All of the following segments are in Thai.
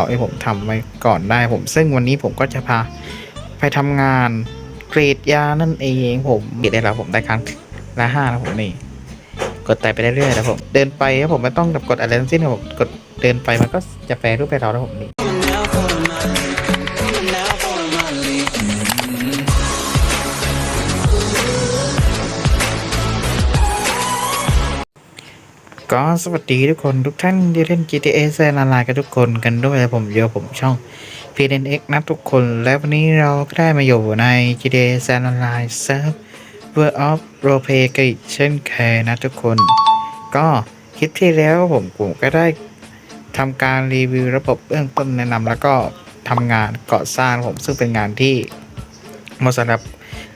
เอาให้ผมทำไว้ก่อนได้ผม ซึ่งวันนี้ผมก็จะพาไปทำงานกรีดยานั่นเองผมกรีดได้แล้วผมได้ครั้งละห้านะผมนี่กดไต่ไปเรื่อยๆนะผมเดินไปครับผมไม่ต้องกดอะไรทั้งสิ้นครับผมกดเดินไปมันก็จะแปลรูปไปเราแล้วผมนี่ ก็สวัสดีทุกคนทุกท่านที่เล่น GTA แซนออนไลน์กันทุกคนกันด้วยผมโยผมช่อง PNX นะทุกคน และวันนี้เราก็ได้มาอยู่ใน GTA แซนออนไลน์เซิร์ฟ World of Roleplay กันอีกเช่นเคยนะทุกคน ก็คลิปที่แล้วผมผมก็ได้ทำการรีวิวระบบเบื้องต้นแนะนำแล้วก็ทำงานก่อสร้างผมซึ่งเป็นงานที่เหมาะสำหรับ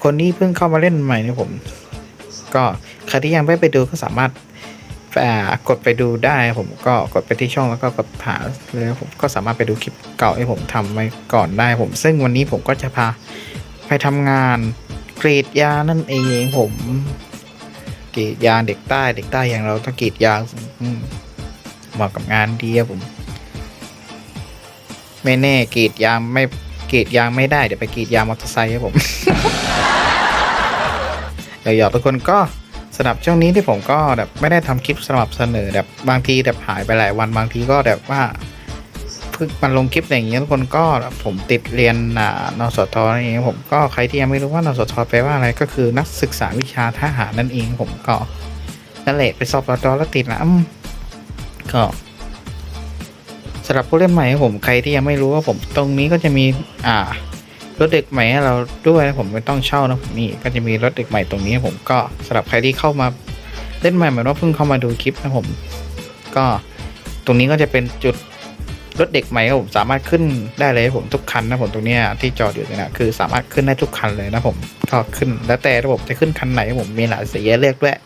คนที่เพิ่งเข้ามาเล่นใหม่นะผม ก็ใครที่ยังไม่ไปดูก็สามารถ กดไปดูได้ผมก็กดไปที่ช่องแล้วก็กดหาแล้วผมก็สามารถไปดูคลิปเก่าที่ผมทำไว้ก่อนได้ผม ซึ่งวันนี้ผมก็จะพาไปทำงานกรีดยานั่นเองผมกรีดยาเด็กใต้เด็กใต้อย่างเราต้องกรีดยาเหมาะกับงานดีอะผม ไม่แน่กรีดยางไม่กรีดยางไม่ได้เดี๋ยวไปกรีดยางมอเตอร์ไซค์ครับผมเดี๋ยวหยอกทุกคนก็ สำหรับช่วงนี้ที่ผมก็แบบไม่ได้ทำคลิปสำหรับเสนอแบบบางทีแบบหายไปหลายวันบางทีก็แบบว่าเพิ่งมาลงคลิปอย่างเงี้ยทุกคนก็ผมติดเรียนอ่านสทนั่นเองผมก็ใครที่ยังไม่รู้ว่านสทแปลว่าอะไรก็คือนักศึกษาวิชาทหารนั่นเองผมก็นั่นแหละไปสอบปตแล้วติดนะก็สำหรับผู้เล่นใหม่ผมใครที่ยังไม่รู้ว่าผมตรงนี้ก็จะมีอ่า รถเด็กใหม่ให้เราด้วยนะผมไม่ต้องเช่านะผมนี่ก็จะมีรถเด็กใหม่ตรงนี้ผมก็สำหรับใครที่เข้ามาเล่นใหม่เหมือนว่าเพิ่งเข้ามาดูคลิปนะผม ก็ตรงนี้ก็จะเป็นจุดรถเด็กใหม่ครับผมสามารถขึ้นได้เลยผมทุกคันนะผมตรงเนี้ยที่จอดอยู่เนี่ยนะคือสามารถขึ้นได้ทุกคันเลยนะผมก็ขึ้นแล้วแต่ระบบจะขึ้นคันไหนผมมีหลายสีเลือกด้วย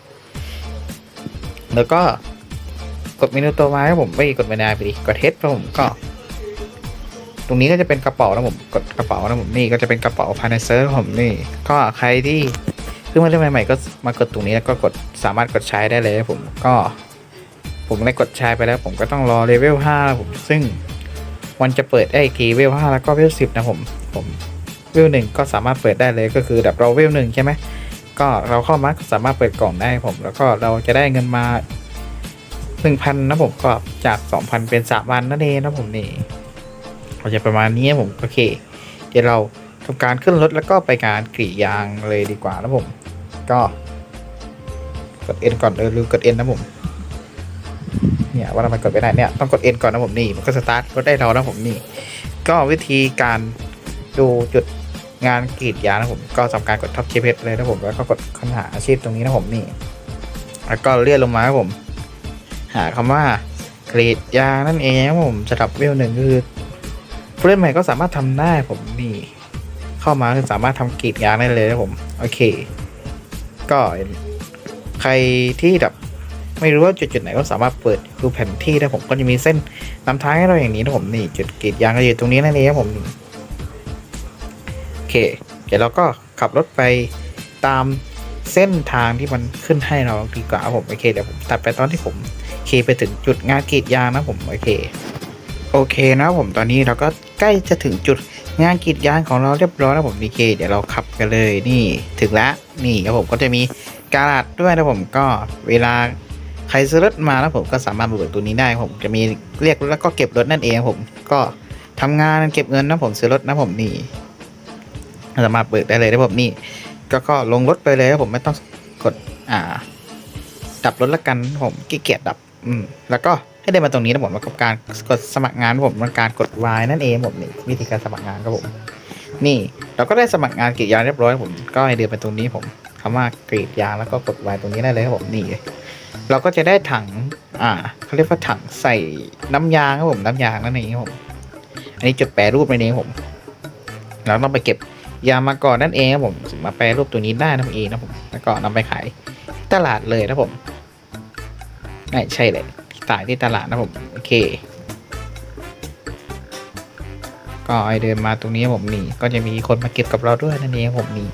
แล้วก็กดเมนูตัวมาครับผมไม่กดเมนูไปดิกดเทสครับผมก็ ตรงนี้ก็จะเป็นกระเป๋านะผมกดกระเป๋านะผมนี่ก็จะเป็นกระเป๋าภายในเซิร์ฟผมนี่ ก็ใครที่เพิ่งมาเล่นใหม่ๆก็มากดตรงนี้แล้วก็กดสามารถกดใช้ได้เลยผมก็ ผมได้กดใช้ไปแล้ว ผมก็ต้องรอเลเวล5ผมซึ่งวันจะเปิดได้อีกทีเวล5แล้วก็เวล10นะผมผมเวลหนึ่งก็สามารถเปิดได้เลยก็คือแบบเราเวลหนึ่งใช่ไหมก็เราเข้ามาสามารถเปิดกล่องได้ผม แล้วก็เราจะได้เงินมาหนึ่งพันนะผมก็จากสองพันเป็นสามพันนั่นเองนะผมนี่ ก็จะประมาณนี้ผมโอเค เดี๋ยวเราทำการขึ้นรถแล้วก็ไปการกรีดยางเลยดีกว่านะผม ก็กดเอ็นก่อนเออลืมกดเอ็นนะผมเนี่ยว่าทำไมกดไม่ได้เนี่ยต้องกดเอ็นก่อนนะผมนี่มันก็สตาร์ทรถได้เรานะผมนี่ ก็วิธีการดูจุดงานกรีดยางนะผมก็ทำการกดท็อปเชฟเลยนะผมแล้วก็กดค้นหาอาชีพตรงนี้นะผมนี่แล้วก็เลื่อนลงมาครับผม หาคำว่ากรีดยางนั่นเองครับผมสำหรับเวลหนึ่งคือ ผู้เล่นใหม่ก็สามารถทำได้ผมนี่ เข้ามาคือสามารถทำกรีดยางได้เลยนะผม โอเค ก็ใครที่แบบไม่รู้ว่าจุดจุดไหนก็สามารถเปิดดูแผนที่ได้ผมก็จะมีเส้นนำทางให้เราอย่างนี้นะผมนี่ จุดกรีดยางก็อยู่ตรงนี้นั่นเองครับผมโอเค เดี๋ยวเราก็ขับรถไปตามเส้นทางที่มันขึ้นให้เราดีกว่าผมโอเคเดี๋ยวผมตัดไปตอนที่ผมขี่ไปถึงจุดงานกรีดยางนะผมโอเค โอเคนะผมตอนนี้เราก็ใกล้จะถึงจุดงานกรีดยางของเราเรียบร้อยแล้วผมดีเคเดี๋ยวเราขับกันเลยนี่ถึงแล้วนี่ครับผมก็จะมีการาดด้วยนะผมก็เวลาใครซื้อรถมาแล้วผมก็สามารถเบิกตัวนี้ได้ผมจะมีเรียกแล้วก็เก็บรถนั่นเองผมก็ทำงานเก็บเงินนะผมซื้อรถนะผมนี่สามารถเบิกได้เลยนะผมนี่ก็ก็ลงรถไปเลยครับผมไม่ต้องกดอ่า ดับรถละกันผมขี้เกียจดับ อืมแล้วก็ ให้ได้มาตรงนี้นะผมแล้วกับการกดสมัครงานผมมันการกด Y นั่นเองผมนี่วิธีการสมัครงานครับผม นี่ เราก็ได้สมัครงานกรีดยางเรียบร้อยผมก็ให้เดินไปตรงนี้ผมคำว่ากรีดยางแล้วก็กด Y ตรงนี้ได้เลยครับผมนี่ เราก็จะได้ถัง อ่าเขาเรียกว่าถังใส่น้ำยางครับผมน้ำยางนั่นเองครับผมอันนี้จุดแปรรูปในนเองครับผมเราต้องไปเก็บยางมาก่อนนั่นเองครับผมมาแปรรูปตัวนี้ได้นั่นเองนะผมแล้วก็นำไปขายตลาดเลยนะผมไม่ใช่เลย ขายที่ตลาดนะผมโอเค ก็ไอเดินมาตรงนี้ผมนี่ก็จะมีคนมาเก็บกับเราด้วยนั่นเองผมนี่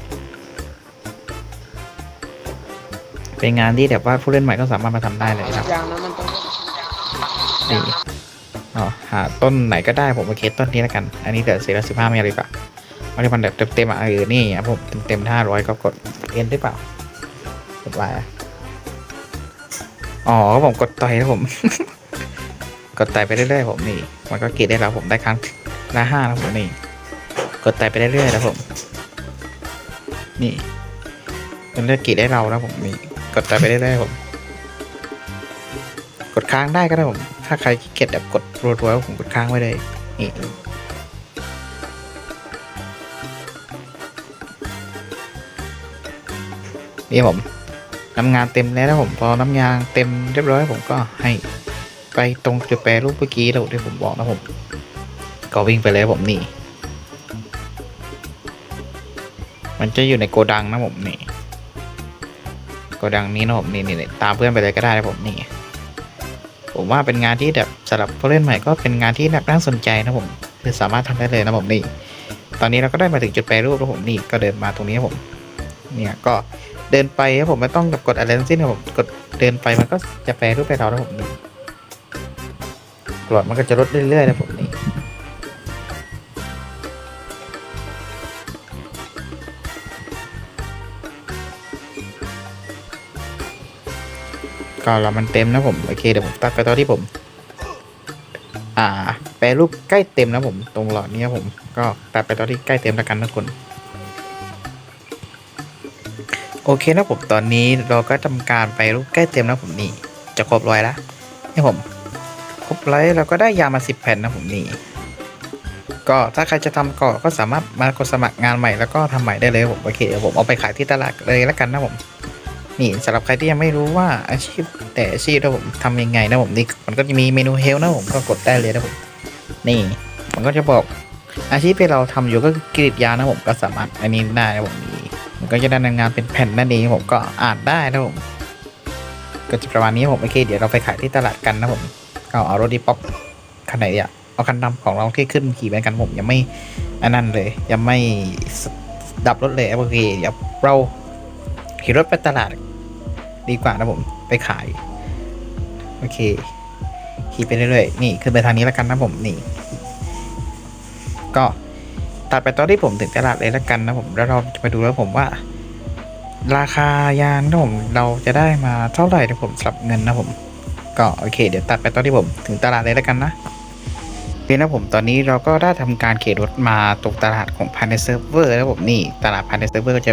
เป็นงานที่แบบว่าผู้เล่นใหม่ก็สามารถมาทำได้เลยครับยางนั้นมันต้องนี่อ๋อหาต้นไหนก็ได้ผมโอเคต้นนี้แล้วกัน อันนี้เดี๋ยวสี่ร้อยสิบห้าไม่เอาดีกว่าเอาที่มันแบบเต็มๆอะเออนี่อะผมเต็มๆห้าร้อยก็กดเอ็นได้เปล่า กดไว้ อ๋อผมกดต่อยแล้วผม กดไต่ไปเรื่อยๆผมนี่ มันก็เกรดได้แล้วผมได้ครั้งละห้าแล้วผมนี่ กดไต่ไปเรื่อยๆแล้วผม นี่มันเลือกเกรดได้เราแล้วผมนี่กดไต่ไปเรื่อยๆผม กดค้างได้ก็ได้ผม ถ้าใครขี้เกียจแบบกดรัวๆผมกดค้างไว้เลยนี่นี่ผม น้ำงานเต็มแล้วนะผมพอน้ำยางเต็มเรียบร้อยผมก็ให้ไปตรงจุดแปรรูปเมื่อกี้เราที่ผมบอกนะผมก็วิ่งไปเลยผมนี่ มันจะอยู่ในโกดังนะผมนี่โกดังนี้นะผมนี่นี่ตามเพื่อนไปเลยก็ได้นะผมนี่ผมว่าเป็นงานที่แบบสำหรับผู้เล่นใหม่ก็เป็นงานที่น่าสนใจนะผมคือสามารถทำได้เลยนะผมนี่ ตอนนี้เราก็ได้มาถึงจุดแปรรูปแล้วผมนี่ก็เดินมาตรงนี้ผม เนี่ยก็ เดินไปครับผมไม่ต้องกับกดอะไรทั้งสิ้นครับผมกดเดินไปมันก็จะแปรรูปไปเราแล้วผมนี่กรอดมันก็จะลดเรื่อยๆนะผมนี่ก็เรามันเต็มนะผมโอเคเดี๋ยวผมตัดไปตอนที่ผม อ่า แปรรูปใกล้เต็มนะผม ตรงหลอดนี้ครับผม ก็ตัดไปตอนที่ใกล้เต็มแล้วกันนะคน โอเคนะผมตอนนี้เราก็ทำการไปรูปใกล้เต็มแล้วผมนี่ จะครบร้อยล้วนี่ผม ครบร้อยเราก็ได้ยามาสิบแผ่นนะผมนี่ ก็ถ้าใครจะทำก่อก็สามารถมากดสมัครงานใหม่แล้วก็ทำใหม่ได้เลยผมโอเคเดี๋ยวผมเอาไปขายที่ตลาดเลยแล้วกันนะผมนี่สำหรับใครที่ยังไม่รู้ว่าอาชีพแต่อาชีพนะผมทำยังไงนะผมนี่มันก็จะมีเมนูเฮลนะผมก็กดได้เลยนะผมนี่มันก็จะบอกอาชีพที่เราทำอยู่ก็คือกรีดยานะผมก็สามารถอันนี้ได้นะผมนี่ มันก็จะได้งานเป็นแผ่นนั่นเองผมก็อ่านได้นะผมก็จะประมาณนี้ผมโอเคเดี๋ยวเราไปขายที่ตลาดกันนะผมก็เอารถดีป๊อปคันไหนอะเอาคันดำของเราที่ขึ้นขี่ไปกันผมยังไม่อันนั้นเลย ยังไม่ดับรถเลยโอเคเดี๋ยวเราขี่รถไปตลาดดีกว่านะผมไปขาย โอเค ขี่ไปเรื่อยๆนี่ขึ้นไปทางนี้แล้วกันนะผมนี่ ก็ ตัดไปตอนที่ผมถึงตลาดเลยแล้วกันนะผมแล้วเราจะไปดูแล้วผมว่า ราคายางนะผมเราจะได้มาเท่าไหร่นะผมสำหรับเงินนะผม ก็โอเค เดี๋ยวตัดไปตอนที่ผมถึงตลาดเลยแล้วกันนะเพี่นะผมตอนนี้เราก็ได้ทำการเขตรถมาตรงตลาดของภายในเซิร์ฟเวอร์แล้วผมนี่ตลาดภายในเซิร์ฟเวอร์ก็จะ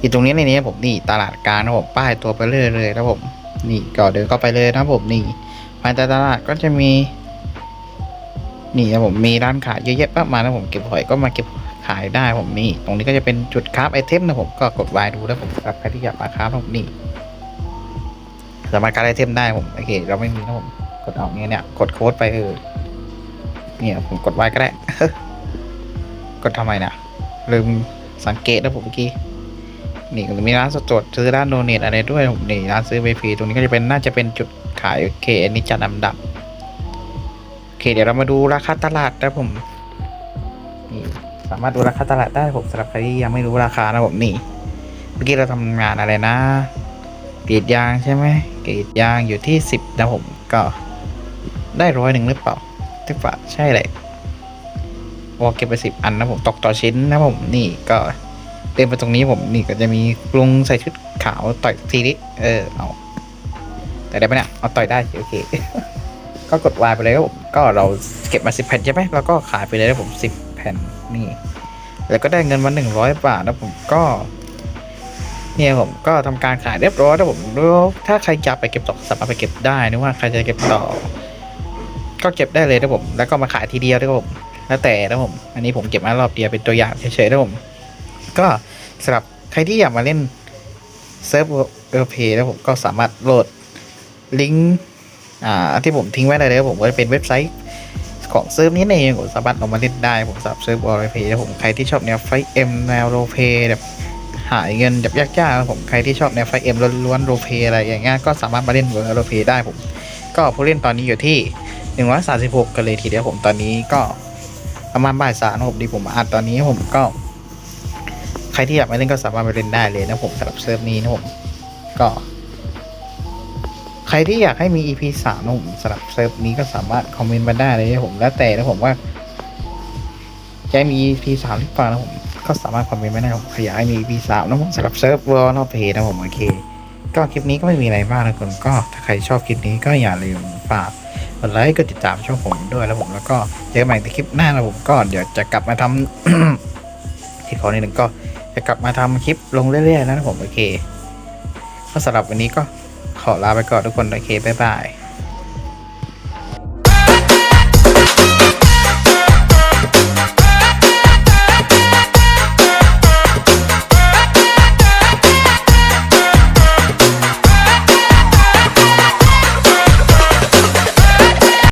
อยู่ตรงนี้ในนี้ผมนี่ตลาดกลางนะผมป้ายตัวไปเรื่อยเลยนะผมนี่ก็เดินเข้าไปเลยนะผมนี่ภายในตลาดก็จะมี นี่นะผมมีร้านขายเยอะแยะมากมายนะผมเก็บหอยก็มาเก็บขายได้ผมนี่ ตรงนี้ก็จะเป็นจุดคราฟไอเทมนะผมก็กดวายดูแล้วผมสำหรับใครที่อยากมาคราฟผมนี่สามารถการไอเทมได้ผมโอเค เราไม่มีนะผมกดเอาเนี้ยเนี่ยกดโค้ดไปเออเนี่ยผมกดไว้ก็ได้ กดทำไมนะลืมสังเกตนะผมเมื่อกี้นี่ก็มีร้านสดซื้อร้านโดเนทอะไรด้วยผมนี่ร้านซื้อเวฟีตรงนี้ก็จะเป็นน่าจะเป็นจุดขายโอเคอันนี้จัดลำดับ เคเดี๋ยวเรามาดูราคาตลาดนะผมนี่สามารถดูราคาตลาดได้ผมสำหรับใครที่ยังไม่รู้ราคานะผมนี่ เมื่อกี้เราทำงานอะไรนะกรีดยางใช่ไหมกรีดยางอยู่ที่สิบนะผมก็ ได้ร้อยหนึ่งหรือเปล่าที่ฝาใช่เลยวอเก็บไปสิบอันนะผมตกต่อชิ้นนะผมนี่ก็เดินไปตรงนี้ผมนี่ก็จะมีลุงใส่ชุดขาวต่อยทีนี้เออเอาแต่ได้ไหมเนี่ยเอาต่อยได้โอเค ก็กดวายไปเลยครับผมก็เราเก็บมาสิบแผ่นใช่ไหมแล้วก็ขายไปเลยนะผมสิบแผ่นนี่ แล้วก็ได้เงินมาหนึ่งร้อยบาทนะผมก็เนี่ยผมก็ทำการขายเรียบร้อยแล้วผมแล้วถ้าใครจะไปเก็บต่อสามารถไปเก็บได้นะว่าใครจะเก็บต่อ ก็เก็บได้เลยนะผม แล้วก็มาขายทีเดียวนะผมแล้วแต่นะผม อันนี้ผมเก็บมารอบเดียวเป็นตัวอย่างเฉยๆนะผม ก็สำหรับใครที่อยากมาเล่นเซิร์ฟเออเพย์นะผมก็สามารถโหลดลิงก์ อ่าที่ผมทิ้งไว้ได้เลยนะผมก็จะเป็นเว็บไซต์ของเซิร์ฟนี้เองผมสามารถลงมาเล่นได้ผมสำหรับเซิร์ฟเออเพย์ผมใครที่ชอบแนวไฟเอ็มแนวโรเพย์แบบหายเงินแบบยากๆผมใครที่ชอบแนวไฟเอ็มล้วนๆโรเพย์อะไรอย่างเงี้ยก็สามารถมาเล่นเวิร์โรเพย์ได้ผม ก็ผู้เล่นตอนนี้อยู่ที่ 136 กันเลยทีเดียวผมตอนนี้ก็ประมาณบ่ายสามผมดีผมอัดตอนนี้ผมก็ ใครที่อยากมาเล่นก็สามารถมาเล่นได้เลยนะผมสำหรับเซิร์ฟนี้นะผมก็ ครที่อยากให้มี EP สามนะผมสำหรับเซิร์ฟนี้ก็สามารถคอมเมนต์มาได้เลยนะผมแล้วแต่นะผมว่าจะมี EP สามหรือเปล่านะผมก็สามารถคอมเมนต์มาได้ผมอยากให้มี EP สามนะผมสำหรับเซิร์ฟวอลนอเพจนะผมโอเค ก็คลิปนี้ก็ไม่มีอะไรมากนะคนก็ถ้าใครชอบคลิปนี้ก็อย่าลืมฝากกดไลค์กดติดตามช่องผมด้วยแล้วผมแล้วก็เจอกันใหม่ในคลิปหน้านะผมก็เดี๋ยวจะกลับมาทำที่ขอนิดนึงก็จะกลับมาทำคลิปลงเรื่อยๆแล้วนะผมโอเคก็สำหรับวันนี้ก็ ขอลาไปก่อนทุกคนโอเคบ๊ายบาย